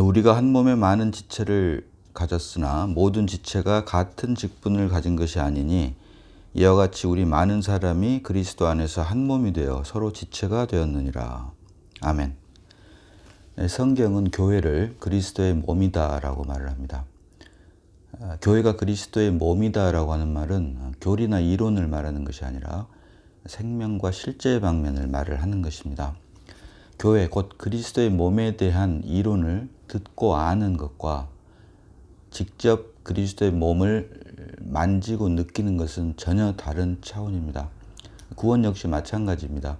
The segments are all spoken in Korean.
우리가 한 몸에 많은 지체를 가졌으나 모든 지체가 같은 직분을 가진 것이 아니니 이와 같이 우리 많은 사람이 그리스도 안에서 한 몸이 되어 서로 지체가 되었느니라. 아멘. 네, 성경은 교회를 그리스도의 몸이다라고 말을 합니다. 아, 교회가 그리스도의 몸이다라고 하는 말은 교리나 이론을 말하는 것이 아니라 생명과 실제의 방면을 말을 하는 것입니다. 교회 곧 그리스도의 몸에 대한 이론을 듣고 아는 것과 직접 그리스도의 몸을 만지고 느끼는 것은 전혀 다른 차원입니다. 구원 역시 마찬가지입니다.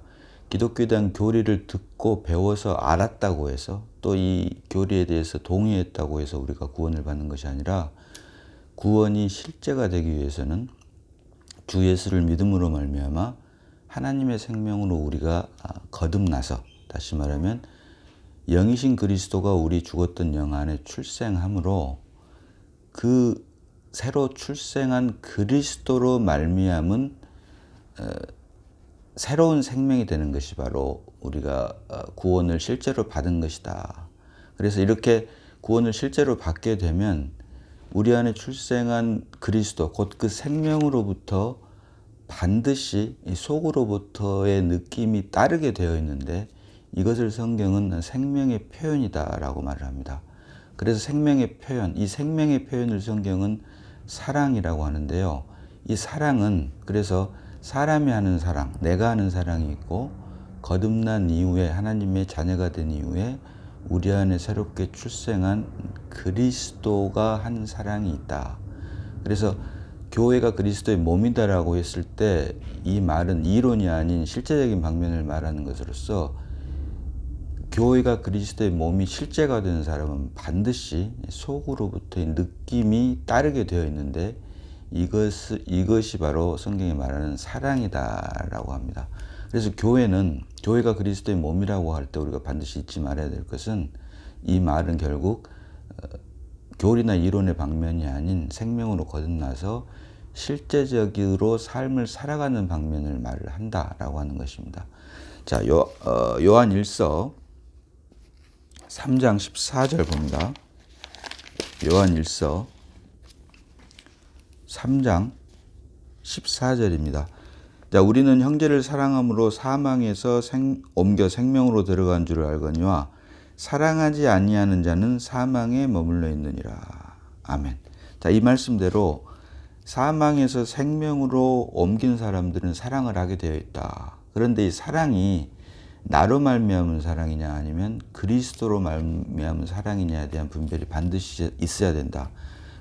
기독교에 대한 교리를 듣고 배워서 알았다고 해서 또 이 교리에 대해서 동의했다고 해서 우리가 구원을 받는 것이 아니라 구원이 실제가 되기 위해서는 주 예수를 믿음으로 말미암아 하나님의 생명으로 우리가 거듭나서 다시 말하면 영이신 그리스도가 우리 죽었던 영 안에 출생함으로 그 새로 출생한 그리스도로 말미암은 어, 새로운 생명이 되는 것이 바로 우리가 어, 구원을 실제로 받은 것이다. 그래서 이렇게 구원을 실제로 받게 되면 우리 안에 출생한 그리스도 곧 그 생명으로부터 반드시 속으로부터의 느낌이 따르게 되어 있는데 이것을 성경은 생명의 표현이다라고 말을 합니다. 그래서 생명의 표현, 이 생명의 표현을 성경은 사랑이라고 하는데요. 이 사랑은 그래서 사람이 하는 사랑, 내가 하는 사랑이 있고 거듭난 이후에 하나님의 자녀가 된 이후에 우리 안에 새롭게 출생한 그리스도가 한 사랑이 있다. 그래서 교회가 그리스도의 몸이다라고 했을 때 이 말은 이론이 아닌 실제적인 방면을 말하는 것으로서 교회가 그리스도의 몸이 실제가 되는 사람은 반드시 속으로부터의 느낌이 따르게 되어 있는데 이것 이것이 바로 성경이 말하는 사랑이다라고 합니다. 그래서 교회는 교회가 그리스도의 몸이라고 할 때 우리가 반드시 잊지 말아야 될 것은 이 말은 결국 어, 교리나 이론의 방면이 아닌 생명으로 거듭나서 실제적으로 삶을 살아가는 방면을 말을 한다라고 하는 것입니다. 자, 요, 어, 요한 1서 3장 14절 봅니다. 요한 1서 3장 14절입니다. 자, 우리는 형제를 사랑함으로 사망에서 생, 옮겨 생명으로 들어간 줄을 알거니와 사랑하지 아니하는 자는 사망에 머물러 있느니라. 아멘. 자, 이 말씀대로 사망에서 생명으로 옮긴 사람들은 사랑을 하게 되어 있다. 그런데 이 사랑이 나로 말미암은 사랑이냐 아니면 그리스도로 말미암은 사랑이냐에 대한 분별이 반드시 있어야 된다.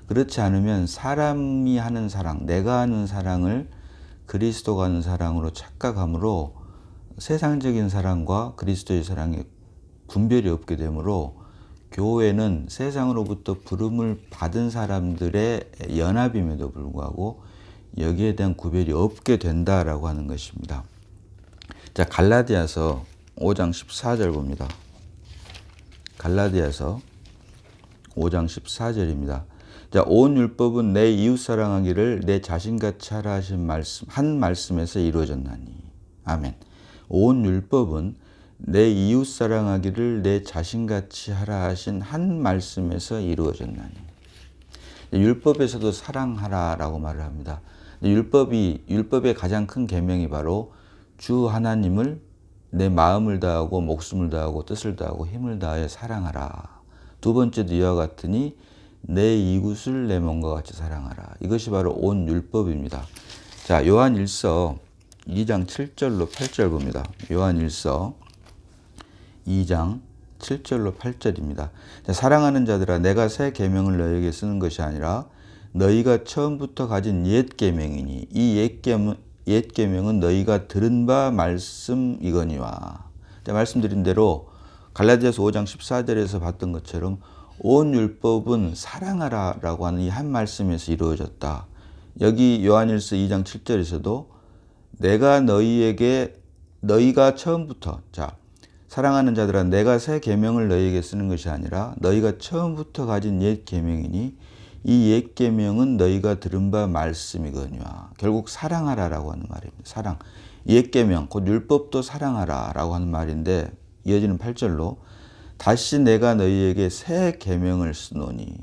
그렇지 않으면 사람이 하는 사랑, 내가 하는 사랑을 그리스도가 하는 사랑으로 착각함으로 세상적인 사랑과 그리스도의 사랑에 분별이 없게 되므로 교회는 세상으로부터 부름을 받은 사람들의 연합임에도 불구하고 여기에 대한 구별이 없게 된다라고 하는 것입니다. 자, 갈라디아서 5장 14절 봅니다. 갈라디아서 5장 14절입니다. 자, 온 율법은 내 이웃 사랑하기를 내 자신같이 하라 하신 말씀 한 말씀에서 이루어졌나니. 아멘. 온 율법은 내 이웃 사랑하기를 내 자신같이 하라 하신 한 말씀에서 이루어졌나니. 율법에서도 사랑하라라고 말을 합니다. 율법이 율법의 가장 큰 계명이 바로 주 하나님을 내 마음을 다하고 목숨을 다하고 뜻을 다하고 힘을 다하여 사랑하라. 두 번째도 이와 같으니 내 이웃을 내 몸과 같이 사랑하라. 이것이 바로 온 율법입니다. 자, 요한 1서 2장 7절로 8절 봅니다. 요한 1서 2장 7절로 8절입니다. 자, 사랑하는 자들아 내가 새 계명을 너희에게 쓰는 것이 아니라 너희가 처음부터 가진 옛 계명이니 이 옛 계명 옛 계명은 너희가 들은 바 말씀 이거니와. 말씀드린 대로 갈라디아서 5장 14절에서 봤던 것처럼 온 율법은 사랑하라라고 하는 이 한 말씀에서 이루어졌다. 여기 요한일서 2장 7절에서도 내가 너희에게 너희가 처음부터 자 사랑하는 자들아 내가 새 계명을 너희에게 쓰는 것이 아니라 너희가 처음부터 가진 옛 계명이니 이 옛 계명은 너희가 들은 바 말씀이거니와 결국 사랑하라라고 하는 말입니다. 사랑. 옛 계명 곧 율법도 사랑하라라고 하는 말인데 이어지는 8절로 다시 내가 너희에게 새 계명을 쓰노니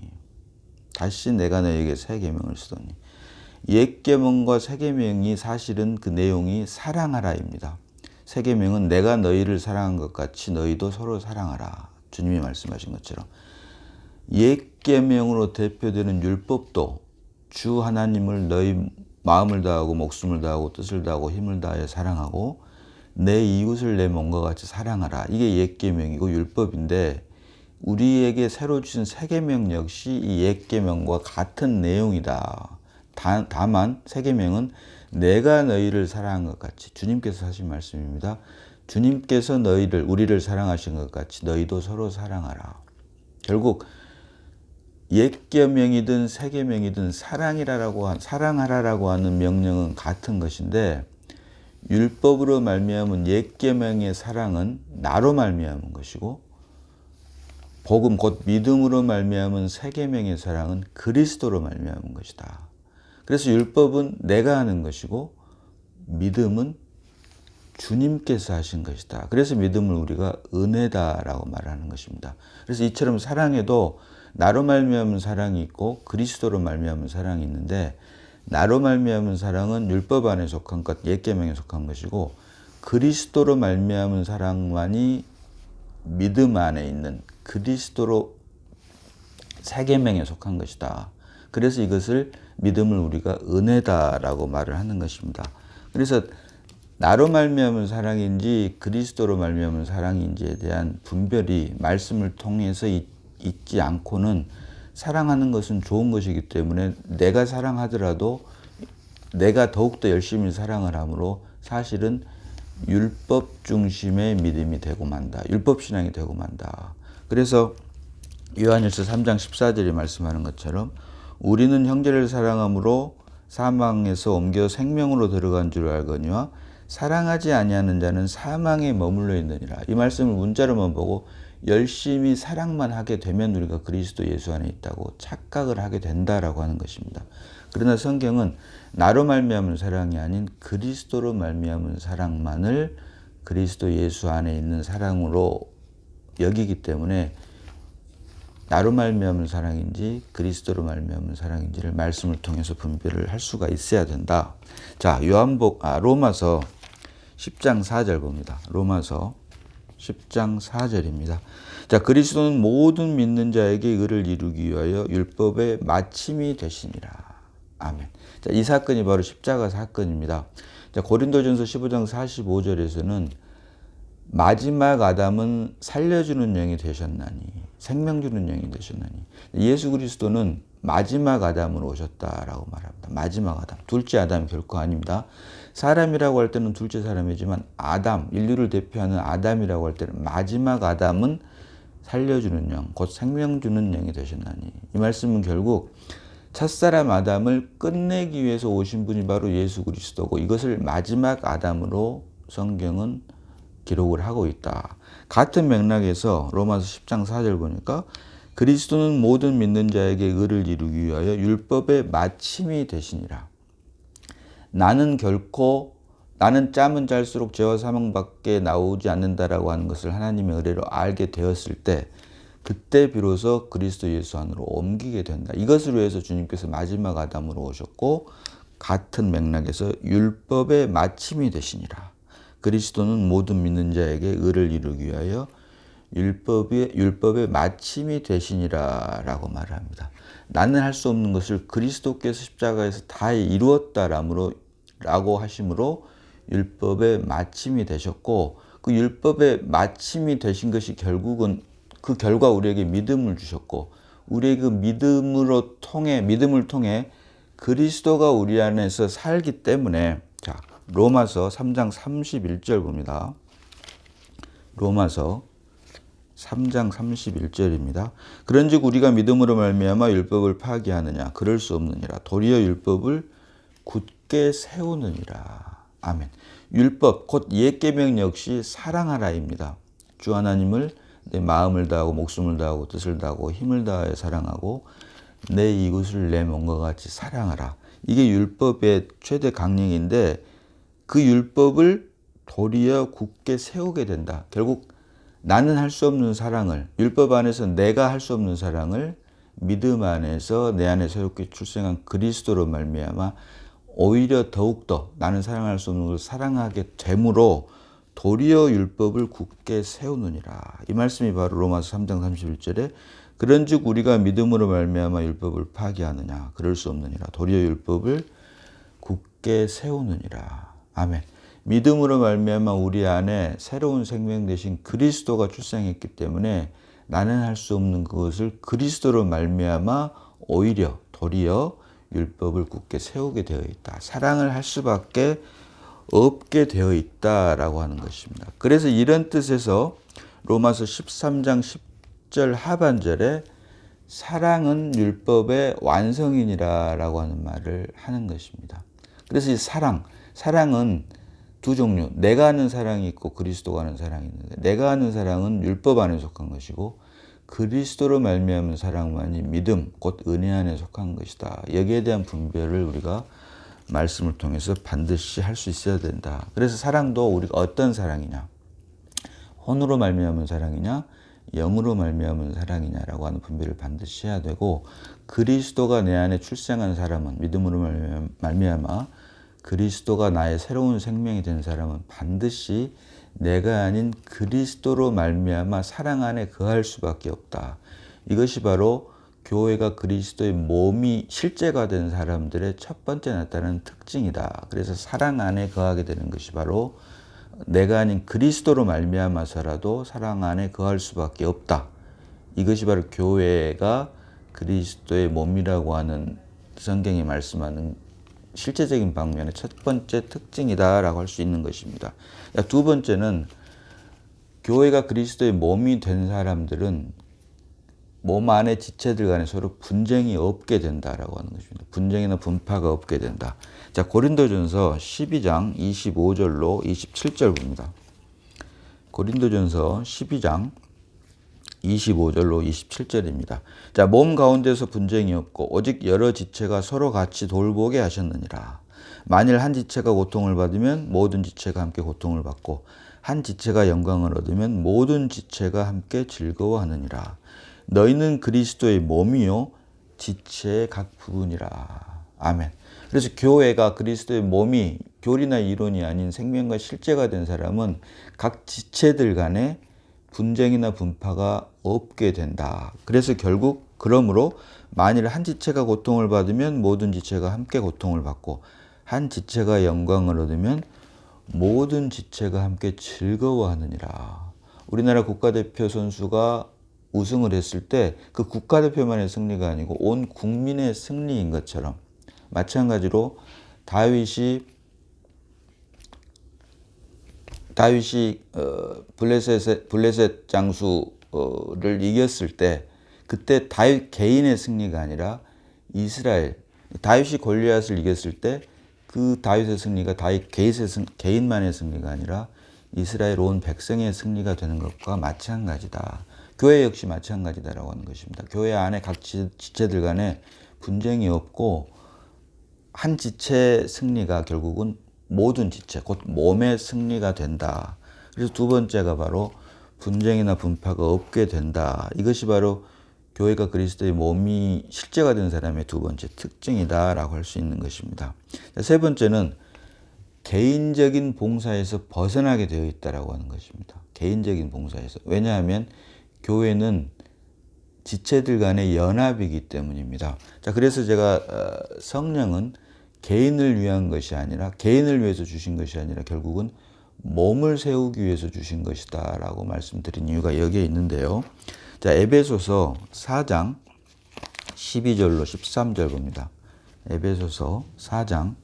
다시 내가 너희에게 새 계명을 쓰노니 옛 계명과 새 계명이 사실은 그 내용이 사랑하라입니다. 새 계명은 내가 너희를 사랑한 것 같이 너희도 서로 사랑하라. 주님이 말씀하신 것처럼 옛 계명으로 대표되는 율법도 주 하나님을 너희 마음을 다하고 목숨을 다하고 뜻을 다하고 힘을 다하여 사랑하고 내 이웃을 내 몸과 같이 사랑하라. 이게 옛 계명이고 율법인데 우리에게 새로 주신 새 계명 역시 이 옛 계명과 같은 내용이다. 다, 다만 새 계명은 내가 너희를 사랑한 것 같이 주님께서 하신 말씀입니다. 주님께서 너희를 우리를 사랑하신 것 같이 너희도 서로 사랑하라. 결국 옛 계명이든 새 계명이든 사랑이라라고 한 사랑하라라고 하는 명령은 같은 것인데 율법으로 말미암은 옛 계명의 사랑은 나로 말미암은 것이고 복음 곧 믿음으로 말미암은 새 계명의 사랑은 그리스도로 말미암은 것이다. 그래서 율법은 내가 하는 것이고 믿음은 주님께서 하신 것이다. 그래서 믿음을 우리가 은혜다라고 말하는 것입니다. 그래서 이처럼 사랑에도 나로 말미암은 사랑이 있고 그리스도로 말미암은 사랑이 있는데 나로 말미암은 사랑은 율법 안에 속한 것, 옛 계명에 속한 것이고 그리스도로 말미암은 사랑만이 믿음 안에 있는 그리스도로 새 계명에 속한 것이다. 그래서 이것을 믿음을 우리가 은혜다라고 말을 하는 것입니다. 그래서 나로 말미암은 사랑인지 그리스도로 말미암은 사랑인지에 대한 분별이 말씀을 통해서 있, 지 않고는 사랑하는 것은 좋은 것이기 때문에 내가 사랑하더라도 내가 더욱더 열심히 사랑을 하므로 사실은 율법 중심의 믿음이 되고 만다. 율법 신앙이 되고 만다. 그래서 요한일서 3장 14절에 말씀하는 것처럼 우리는 형제를 사랑함으로 사망에서 옮겨 생명으로 들어간 줄 알거니와 사랑하지 아니하는 자는 사망에 머물러 있느니라. 이 말씀을 문자로만 보고 열심히 사랑만 하게 되면 우리가 그리스도 예수 안에 있다고 착각을 하게 된다라고 하는 것입니다. 그러나 성경은 나로 말미암은 사랑이 아닌 그리스도로 말미암은 사랑만을 그리스도 예수 안에 있는 사랑으로 여기기 때문에 나로 말미암은 사랑인지 그리스도로 말미암은 사랑인지를 말씀을 통해서 분별을 할 수가 있어야 된다. 자, 요한복 아 로마서 10장 4절 봅니다. 로마서 10장 4절입니다. 자, 그리스도는 모든 믿는 자에게 의를 이루기 위하여 율법의 마침이 되시니라. 아멘. 자, 이 사건이 바로 십자가 사건입니다. 자, 고린도전서 15장 45절에서는 마지막 아담은 살려주는 영이 되셨나니 생명 주는 영이 되셨나니 예수 그리스도는 마지막 아담으로 오셨다라고 말합니다. 마지막 아담, 둘째 아담 결코 아닙니다. 사람이라고 할 때는 둘째 사람이지만 아담, 인류를 대표하는 아담이라고 할 때는 마지막 아담은 살려주는 영, 곧 생명 주는 영이 되셨나니 이 말씀은 결국 첫사람 아담을 끝내기 위해서 오신 분이 바로 예수 그리스도고 이것을 마지막 아담으로 성경은 기록을 하고 있다. 같은 맥락에서 로마서 10장 4절 보니까 그리스도는 모든 믿는 자에게 의를 이루기 위하여 율법의 마침이 되시니라. 나는 결코 나는 짬은 짤수록 죄와 사망밖에 나오지 않는다라고 하는 것을 하나님의 의뢰로 알게 되었을 때 그때 비로소 그리스도 예수 안으로 옮기게 된다. 이것을 위해서 주님께서 마지막 아담으로 오셨고 같은 맥락에서 율법의 마침이 되시니라. 그리스도는 모든 믿는 자에게 의를 이루기 위하여 율법의 율법의 마침이 되시니라라고 말합니다. 나는 할 수 없는 것을 그리스도께서 십자가에서 다 이루었다라므로 라고 하심으로 율법의 마침이 되셨고 그 율법의 마침이 되신 것이 결국은 그 결과 우리에게 믿음을 주셨고 우리의 그 믿음으로 통해 믿음을 통해 그리스도가 우리 안에서 살기 때문에 자 로마서 3장 31절 봅니다. 로마서 3장 31절입니다. 그런즉 우리가 믿음으로 말미암아 율법을 파기하느냐 그럴 수 없느니라 도리어 율법을 굳 게 세우느니라. 아멘. 율법 곧 옛 계명 역시 사랑하라입니다. 주 하나님을 내 마음을 다하고 목숨을 다하고 뜻을 다하고 힘을 다하여 사랑하고 내 이웃을 내 몸과 같이 사랑하라. 이게 율법의 최대 강령인데 그 율법을 도리어 굳게 세우게 된다. 결국 나는 할 수 없는 사랑을 율법 안에서 내가 할 수 없는 사랑을 믿음 안에서 내 안에 새롭게 출생한 그리스도로 말미암아 오히려 더욱더 나는 사랑할 수 없는 걸 사랑하게 되므로 도리어 율법을 굳게 세우느니라. 이 말씀이 바로 로마서 3장 31절에 그런즉 우리가 믿음으로 말미암아 율법을 파기하느냐 그럴 수 없느니라. 도리어 율법을 굳게 세우느니라. 아멘. 믿음으로 말미암아 우리 안에 새로운 생명 대신 그리스도가 출생했기 때문에 나는 할 수 없는 그것을 그리스도로 말미암아 오히려 도리어 율법을 굳게 세우게 되어 있다. 사랑을 할 수밖에 없게 되어 있다라고 하는 것입니다. 그래서 이런 뜻에서 로마서 13장 10절 하반절에 사랑은 율법의 완성이니라라고 하는 말을 하는 것입니다. 그래서 이 사랑, 사랑은 두 종류. 내가 하는 사랑이 있고 그리스도가 하는 사랑이 있는데 내가 하는 사랑은 율법 안에 속한 것이고 그리스도로 말미암은 사랑만이 믿음, 곧 은혜 안에 속한 것이다. 여기에 대한 분별을 우리가 말씀을 통해서 반드시 할 수 있어야 된다. 그래서 사랑도 우리가 어떤 사랑이냐, 혼으로 말미암은 사랑이냐, 영으로 말미암은 사랑이냐라고 하는 분별을 반드시 해야 되고 그리스도가 내 안에 출생한 사람은 믿음으로 말미암아 그리스도가 나의 새로운 생명이 된 사람은 반드시 내가 아닌 그리스도로 말미암아 사랑 안에 거할 수밖에 없다. 이것이 바로 교회가 그리스도의 몸이 실제가 된 사람들의 첫 번째 나타나는 특징이다. 그래서 사랑 안에 거하게 되는 것이 바로 내가 아닌 그리스도로 말미암아서라도 사랑 안에 거할 수밖에 없다. 이것이 바로 교회가 그리스도의 몸이라고 하는 성경이 말씀하는 실제적인 방면의 첫 번째 특징이다라고 할 수 있는 것입니다. 두 번째는 교회가 그리스도의 몸이 된 사람들은 몸 안의 지체들 간에 서로 분쟁이 없게 된다라고 하는 것입니다. 분쟁이나 분파가 없게 된다. 자, 고린도전서 12장 25절로 27절 봅니다. 고린도전서 12장 25절로 27절입니다. 자, 몸 가운데서 분쟁이 없고 오직 여러 지체가 서로 같이 돌보게 하셨느니라. 만일 한 지체가 고통을 받으면 모든 지체가 함께 고통을 받고 한 지체가 영광을 얻으면 모든 지체가 함께 즐거워하느니라. 너희는 그리스도의 몸이요 지체의 각 부분이라. 아멘. 그래서 교회가 그리스도의 몸이 교리나 이론이 아닌 생명과 실제가 된 사람은 각 지체들 간에 분쟁이나 분파가 없게 된다. 그래서 결국 그러므로 만일 한 지체가 고통을 받으면 모든 지체가 함께 고통을 받고 한 지체가 영광을 얻으면 모든 지체가 함께 즐거워하느니라. 우리나라 국가대표 선수가 우승을 했을 때 그 국가대표만의 승리가 아니고 온 국민의 승리인 것처럼 마찬가지로 다윗이 다윗이 어, 블레셋 블레셋 장수 를 이겼을 때 그때 다윗 개인의 승리가 아니라 이스라엘 다윗이 골리앗을 이겼을 때 그 다윗의 승리가 다윗 개인의 승, 개인만의 승리가 아니라 이스라엘 온 백성의 승리가 되는 것과 마찬가지다. 교회 역시 마찬가지다라고 하는 것입니다. 교회 안에 각 지체들 간에 분쟁이 없고 한 지체 승리가 결국은 모든 지체, 곧 몸의 승리가 된다. 그래서 두 번째가 바로 분쟁이나 분파가 없게 된다. 이것이 바로 교회가 그리스도의 몸이 실제가 된 사람의 두 번째 특징이다라고 할 수 있는 것입니다. 세 번째는 개인적인 봉사에서 벗어나게 되어 있다라고 하는 것입니다. 개인적인 봉사에서. 왜냐하면 교회는 지체들 간의 연합이기 때문입니다. 자, 그래서 제가 어, 성령은 개인을 위한 것이 아니라 개인을 위해서 주신 것이 아니라 결국은 몸을 세우기 위해서 주신 것이다 라고 말씀드린 이유가 여기에 있는데요. 자, 에베소서 4장 12절로 13절 봅니다. 에베소서 4장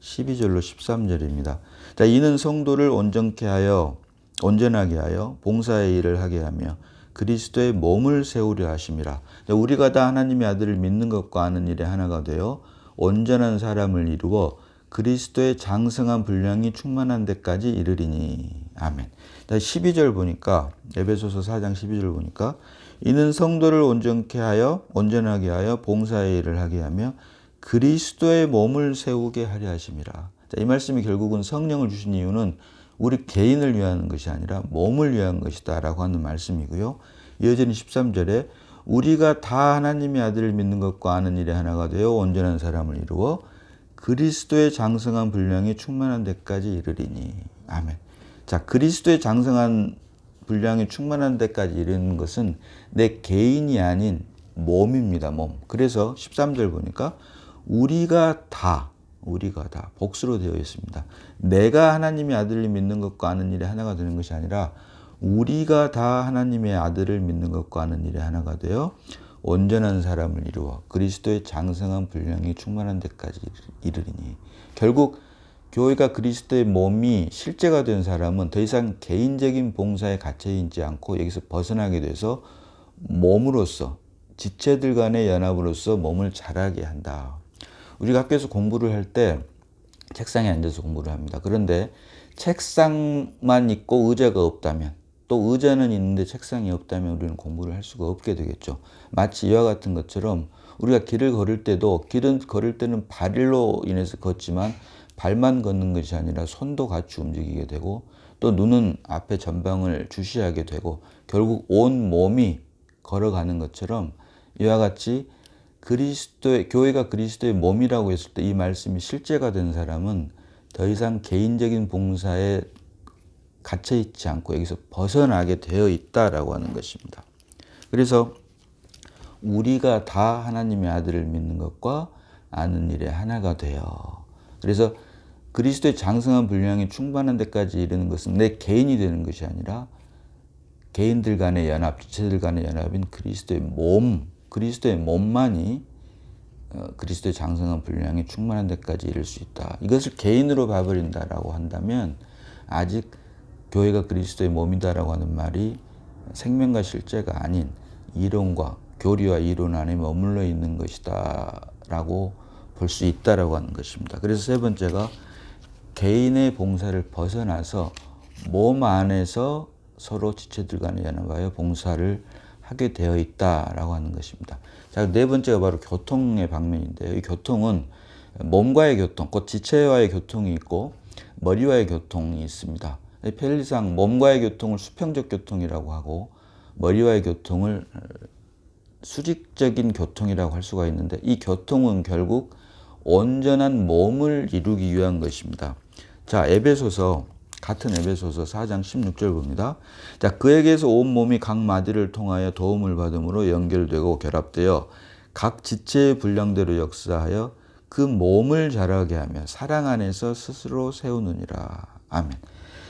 12절로 13절입니다. 자, 이는 성도를 온전케 하여 온전하게 하여 봉사의 일을 하게 하며 그리스도의 몸을 세우려 하심이라. 우리가 다 하나님의 아들을 믿는 것과 아는 일에 하나가 되어 온전한 사람을 이루어 그리스도의 장성한 분량이 충만한 데까지 이르리니. 아멘. 12절 보니까 에베소서 4장 12절 보니까 이는 성도를 온전케 하여 온전하게 하여 봉사의 일을 하게 하며 그리스도의 몸을 세우게 하려 하심이라. 자, 이 말씀이 결국은 성령을 주신 이유는 우리 개인을 위한 것이 아니라 몸을 위한 것이다라고 하는 말씀이고요. 이어지는 13절에 우리가 다 하나님의 아들을 믿는 것과 아는 일에 하나가 되어 온전한 사람을 이루어 그리스도의 장성한 분량이 충만한 데까지 이르리니. 아멘. 자, 그리스도의 장성한 분량이 충만한 데까지 이르는 것은 내 개인이 아닌 몸입니다. 몸. 그래서 13절 보니까 우리가 다 우리가 다 복수로 되어 있습니다. 내가 하나님의 아들을 믿는 것과 아는 일에 하나가 되는 것이 아니라 우리가 다 하나님의 아들을 믿는 것과 아는 일에 하나가 되어 온전한 사람을 이루어 그리스도의 장성한 분량이 충만한 데까지 이르리니 결국 교회가 그리스도의 몸이 실제가 된 사람은 더 이상 개인적인 봉사에 갇혀 있지 않고 여기서 벗어나게 돼서 몸으로서 지체들 간의 연합으로서 몸을 자라게 한다. 우리가 학교에서 공부를 할 때 책상에 앉아서 공부를 합니다. 그런데 책상만 있고 의자가 없다면 또 의자는 있는데 책상이 없다면 우리는 공부를 할 수가 없게 되겠죠. 마치 이와 같은 것처럼 우리가 길을 걸을 때도 길은 걸을 때는 발로 인해서 걷지만 발만 걷는 것이 아니라 손도 같이 움직이게 되고 또 눈은 앞에 전방을 주시하게 되고 결국 온 몸이 걸어가는 것처럼 이와 같이 그리스도의 교회가 그리스도의 몸이라고 했을 때 이 말씀이 실제가 된 사람은 더 이상 개인적인 봉사에 갇혀 있지 않고 여기서 벗어나게 되어 있다라고 하는 것입니다. 그래서 우리가 다 하나님의 아들을 믿는 것과 아는 일에 하나가 되어 그래서 그리스도의 장성한 분량이 충만한 데까지 이르는 것은 내 개인이 되는 것이 아니라 개인들 간의 연합, 지체들 간의 연합인 그리스도의 몸, 그리스도의 몸만이 어, 그리스도의 장성한 분량이 충만한 데까지 이를 수 있다. 이것을 개인으로 봐버린다라고 한다면 아직 교회가 그리스도의 몸이다라고 하는 말이 생명과 실제가 아닌 이론과 교리와 이론 안에 머물러 있는 것이다라고 볼 수 있다라고 하는 것입니다. 그래서 세 번째가 개인의 봉사를 벗어나서 몸 안에서 서로 지체들 간에 연합하여 봉사를 하게 되어 있다라고 하는 것입니다. 자, 네 번째가 바로 교통의 방면인데요. 이 교통은 몸과의 교통, 곧 지체와의 교통이 있고 머리와의 교통이 있습니다. 편리상 몸과의 교통을 수평적 교통이라고 하고 머리와의 교통을 수직적인 교통이라고 할 수가 있는데 이 교통은 결국 온전한 몸을 이루기 위한 것입니다. 자, 에베소서 같은 에베소서 4장 16절 봅니다. 자, 그에게서 온 몸이 각 마디를 통하여 도움을 받음으로 연결되고 결합되어 각 지체의 분량대로 역사하여 그 몸을 자라게 하며 사랑 안에서 스스로 세우느니라. 아멘.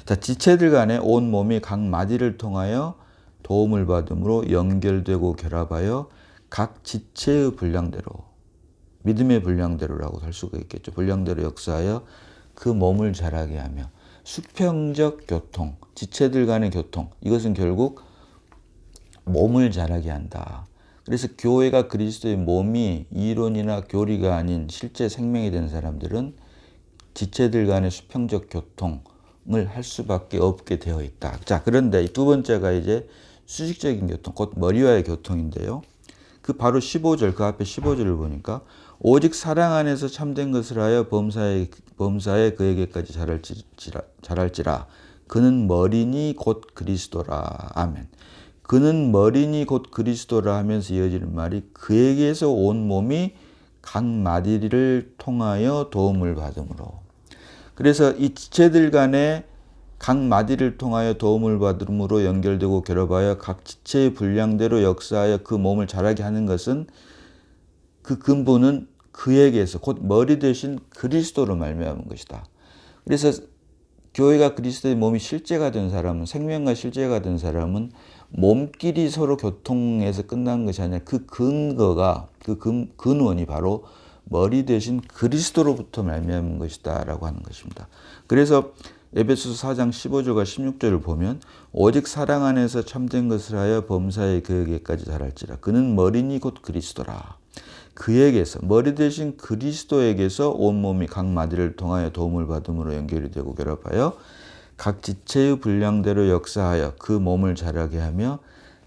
자, 지체들 간에 온 몸이 각 마디를 통하여 도움을 받음으로 연결되고 결합하여 각 지체의 분량대로 믿음의 분량대로라고 할 수가 있겠죠. 분량대로 역사하여 그 몸을 자라게 하며 수평적 교통, 지체들 간의 교통 이것은 결국 몸을 자라게 한다. 그래서 교회가 그리스도의 몸이 이론이나 교리가 아닌 실제 생명이 된 사람들은 지체들 간의 수평적 교통 을 할 수밖에 없게 되어 있다. 자, 그런데 두 번째가 이제 수직적인 교통, 곧 머리와의 교통인데요. 그 바로 15절, 그 앞에 15절을 보니까 오직 사랑 안에서 참된 것을 하여 범사에, 범사에 그에게까지 자랄지라, 자랄지라. 그는 머리니 곧 그리스도라. 아멘. 그는 머리니 곧 그리스도라 하면서 이어지는 말이 그에게서 온 몸이 각 마디를 통하여 도움을 받음으로. 그래서 이 지체들 간에 각 마디를 통하여 도움을 받음으로 연결되고 결합하여 각 지체의 분량대로 역사하여 그 몸을 자라게 하는 것은 그 근본은 그에게서 곧 머리 대신 그리스도로 말미암은 것이다. 그래서 교회가 그리스도의 몸이 실제가 된 사람은 생명과 실제가 된 사람은 몸끼리 서로 교통해서 끝난 것이 아니라 그 근거가 그 근, 근원이 바로 머리 대신 그리스도로부터 말미암은 것이다라고 하는 것입니다. 그래서 에베소서 4장 15절과 16절을 보면 오직 사랑 안에서 참된 것을 하여 범사에 그에게까지 자랄지라 그는 머리니 곧 그리스도라. 그에게서 머리 대신 그리스도에게서 온 몸이 각 마디를 통하여 도움을 받음으로 연결이 되고 결합하여 각 지체의 분량대로 역사하여 그 몸을 자라게 하며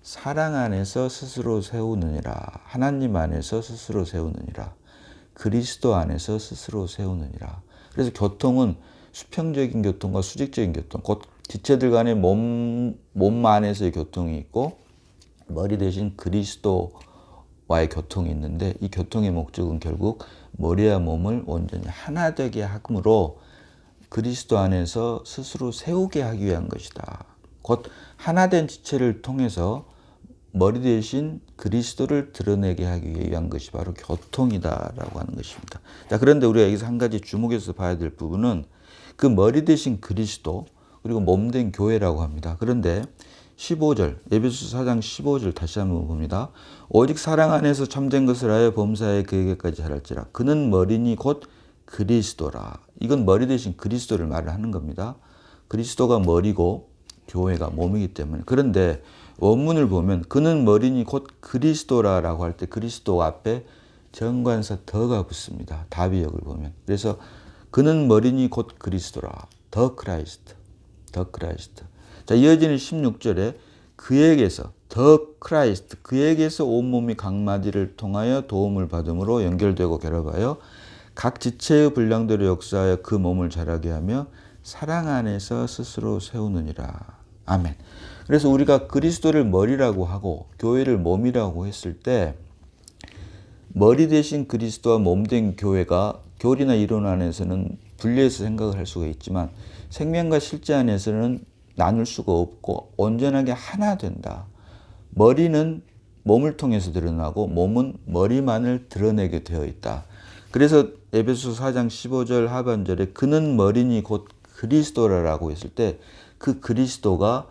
사랑 안에서 스스로 세우느니라 하나님 안에서 스스로 세우느니라 그리스도 안에서 스스로 세우느니라 그래서 교통은 수평적인 교통과 수직적인 교통, 곧 지체들 간의 몸, 몸 안에서의 교통이 있고 머리 대신 그리스도와의 교통이 있는데 이 교통의 목적은 결국 머리와 몸을 온전히 하나 되게 함으로 그리스도 안에서 스스로 세우게 하기 위한 것이다. 곧 하나된 지체를 통해서 머리 대신 그리스도를 드러내게 하기 위한 것이 바로 교통이다라고 하는 것입니다. 자, 그런데 우리가 여기서 한 가지 주목해서 봐야 될 부분은 그 머리 대신 그리스도 그리고 몸 된 교회라고 합니다. 그런데 15절 예배소 4장 15절 다시 한번 봅니다. 오직 사랑 안에서 참된 것을 하여 범사에 그에게까지 하랄지라 그는 머리니 곧 그리스도라. 이건 머리 대신 그리스도를 말을 하는 겁니다. 그리스도가 머리고 교회가 몸이기 때문에 그런데 원문을 보면 그는 머리니 곧 그리스도라라고 할 때 그리스도 앞에 정관사 더가 붙습니다. 다비역을 보면. 그래서 그는 머리니 곧 그리스도라. 더 크라이스트. 더 크라이스트. 자 이어지는 16절에 그에게서 더 크라이스트. 그에게서 온몸이 각마디를 통하여 도움을 받음으로 연결되고 결합하여 각 지체의 분량대로 역사하여 그 몸을 자라게 하며 사랑 안에서 스스로 세우느니라. 아멘 그래서 우리가 그리스도를 머리라고 하고 교회를 몸이라고 했을 때 머리 대신 그리스도와 몸 된 교회가 교리나 이론 안에서는 분리해서 생각을 할 수가 있지만 생명과 실제 안에서는 나눌 수가 없고 온전하게 하나 된다. 머리는 몸을 통해서 드러나고 몸은 머리만을 드러내게 되어 있다. 그래서 에베소 4장 15절 하반절에 그는 머리니 곧 그리스도라라고 했을 때 그 그리스도가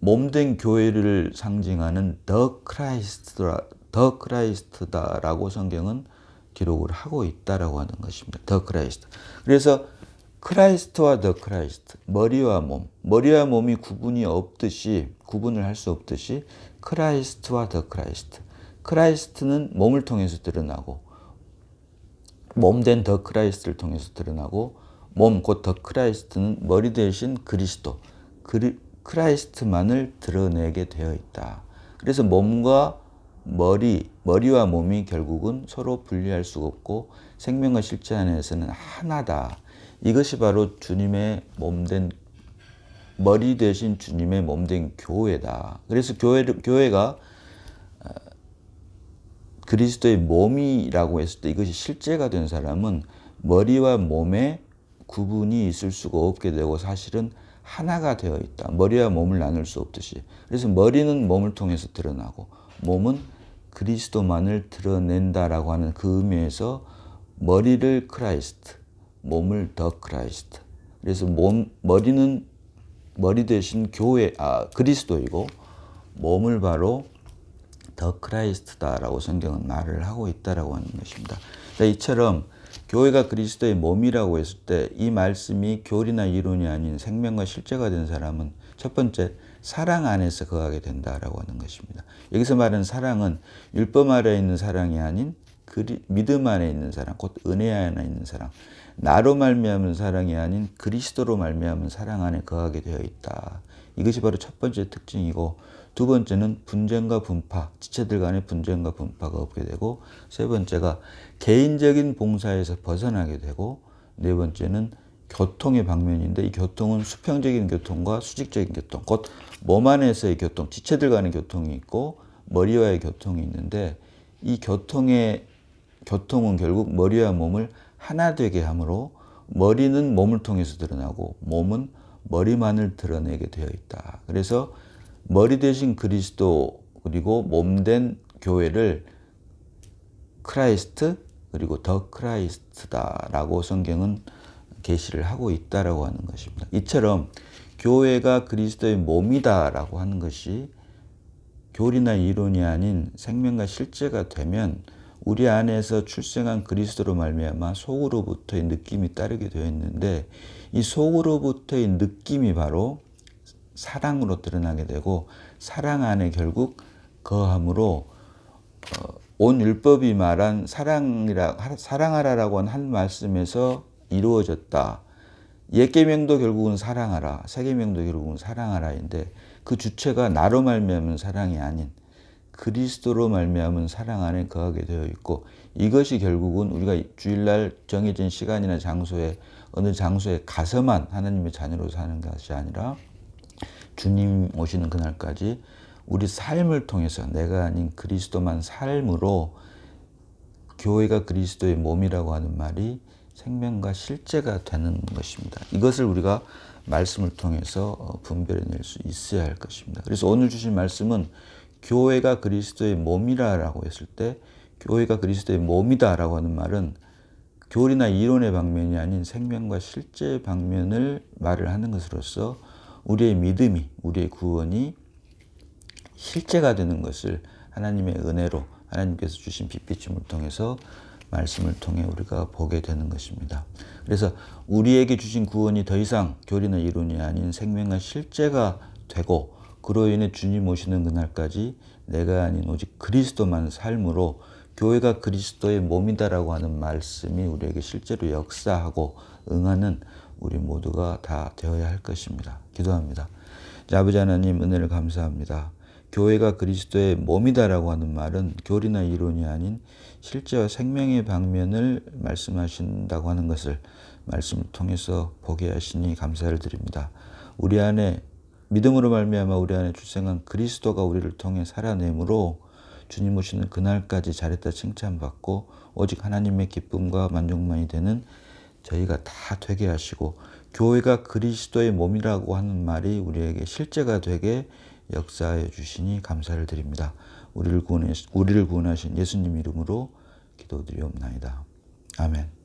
몸된 교회를 상징하는 더 크라이스트라 더 크라이스트다라고 성경은 기록을 하고 있다라고 하는 것입니다. 더 크라이스트. 그래서 크라이스트와 더 크라이스트, 머리와 몸, 머리와 몸이 구분이 없듯이 구분을 할 수 없듯이 크라이스트와 더 크라이스트. 크라이스트는 몸을 통해서 드러나고 몸된 더 크라이스트를 통해서 드러나고 몸 곧 더 크라이스트는 머리 대신 그리스도 그리, 크라이스트만을 드러내게 되어 있다. 그래서 몸과 머리, 머리와 몸이 결국은 서로 분리할 수가 없고 생명과 실제 안에서는 하나다. 이것이 바로 주님의 몸된 머리 대신 주님의 몸된 교회다. 그래서 교회, 교회가 어, 그리스도의 몸이라고 했을 때 이것이 실제가 된 사람은 머리와 몸에 구분이 있을 수가 없게 되고 사실은 하나가 되어 있다. 머리와 몸을 나눌 수 없듯이. 그래서 머리는 몸을 통해서 드러나고 몸은 그리스도만을 드러낸다라고 하는 그 의미에서 머리를 크라이스트, 몸을 더 크라이스트. 그래서 몸 머리는 머리 대신 교회 아 그리스도이고 몸을 바로 더 크라이스트다라고 성경은 말을 하고 있다라고 하는 것입니다. 자, 이처럼 교회가 그리스도의 몸이라고 했을 때 이 말씀이 교리나 이론이 아닌 생명과 실제가 된 사람은 첫 번째 사랑 안에서 거하게 된다라고 하는 것입니다. 여기서 말하는 사랑은 율법 아래 있는 사랑이 아닌 그리, 믿음 안에 있는 사랑, 곧 은혜 안에 있는 사랑, 나로 말미암은 사랑이 아닌 그리스도로 말미암은 사랑 안에 거하게 되어 있다. 이것이 바로 첫 번째 특징이고 두 번째는 분쟁과 분파, 지체들 간의 분쟁과 분파가 없게 되고 세 번째가 개인적인 봉사에서 벗어나게 되고 네 번째는 교통의 방면인데 이 교통은 수평적인 교통과 수직적인 교통, 곧 몸 안에서의 교통, 지체들 간의 교통이 있고 머리와의 교통이 있는데 이 교통의 교통은 결국 머리와 몸을 하나 되게 함으로 머리는 몸을 통해서 드러나고 몸은 머리만을 드러내게 되어 있다. 그래서 머리 대신 그리스도 그리고 몸 된 교회를 크라이스트 그리고 더 크라이스트다라고 성경은 계시를 하고 있다라고 하는 것입니다. 이처럼 교회가 그리스도의 몸이다라고 하는 것이 교리나 이론이 아닌 생명과 실제가 되면 우리 안에서 출생한 그리스도로 말미암아 속으로부터의 느낌이 따르게 되어 있는데 이 속으로부터의 느낌이 바로 사랑으로 드러나게 되고 사랑 안에 결국 거함으로 어, 온 율법이 말한 사랑이라 사랑하라라고 한 말씀에서 이루어졌다. 옛 계명도 결국은 사랑하라. 새 계명도 결국은 사랑하라인데 그 주체가 나로 말미암은 사랑이 아닌 그리스도로 말미암은 사랑 안에 거하게 되어 있고 이것이 결국은 우리가 주일날 정해진 시간이나 장소에 어느 장소에 가서만 하나님의 자녀로 사는 것이 아니라 주님 오시는 그날까지 우리 삶을 통해서 내가 아닌 그리스도만 삶으로 교회가 그리스도의 몸이라고 하는 말이 생명과 실제가 되는 것입니다. 이것을 우리가 말씀을 통해서 어, 분별해낼 수 있어야 할 것입니다. 그래서 오늘 주신 말씀은 교회가 그리스도의 몸이라라고 했을 때 교회가 그리스도의 몸이다라고 하는 말은 교리나 이론의 방면이 아닌 생명과 실제 방면을 말을 하는 것으로서 우리의 믿음이 우리의 구원이 실제가 되는 것을 하나님의 은혜로 하나님께서 주신 빛비춤을 통해서 말씀을 통해 우리가 보게 되는 것입니다. 그래서 우리에게 주신 구원이 더 이상 교리나 이론이 아닌 생명과 실제가 되고 그로 인해 주님 오시는 그날까지 내가 아닌 오직 그리스도만 삶으로 교회가 그리스도의 몸이다라고 하는 말씀이 우리에게 실제로 역사하고 응하는 우리 모두가 다 되어야 할 것입니다. 기도합니다. 자, 아버지 하나님 은혜를 감사합니다. 교회가 그리스도의 몸이다라고 하는 말은 교리나 이론이 아닌 실제와 생명의 방면을 말씀하신다고 하는 것을 말씀을 통해서 보게 하시니 감사를 드립니다. 우리 안에 믿음으로 말미암아 우리 안에 출생한 그리스도가 우리를 통해 살아내므로 주님 오시는 그날까지 잘했다 칭찬받고 오직 하나님의 기쁨과 만족만이 되는 저희가 다 되게 하시고 교회가 그리스도의 몸이라고 하는 말이 우리에게 실제가 되게 역사해 주시니 감사를 드립니다. 우리를 구원하신 예수님 이름으로 기도드리옵나이다. 아멘.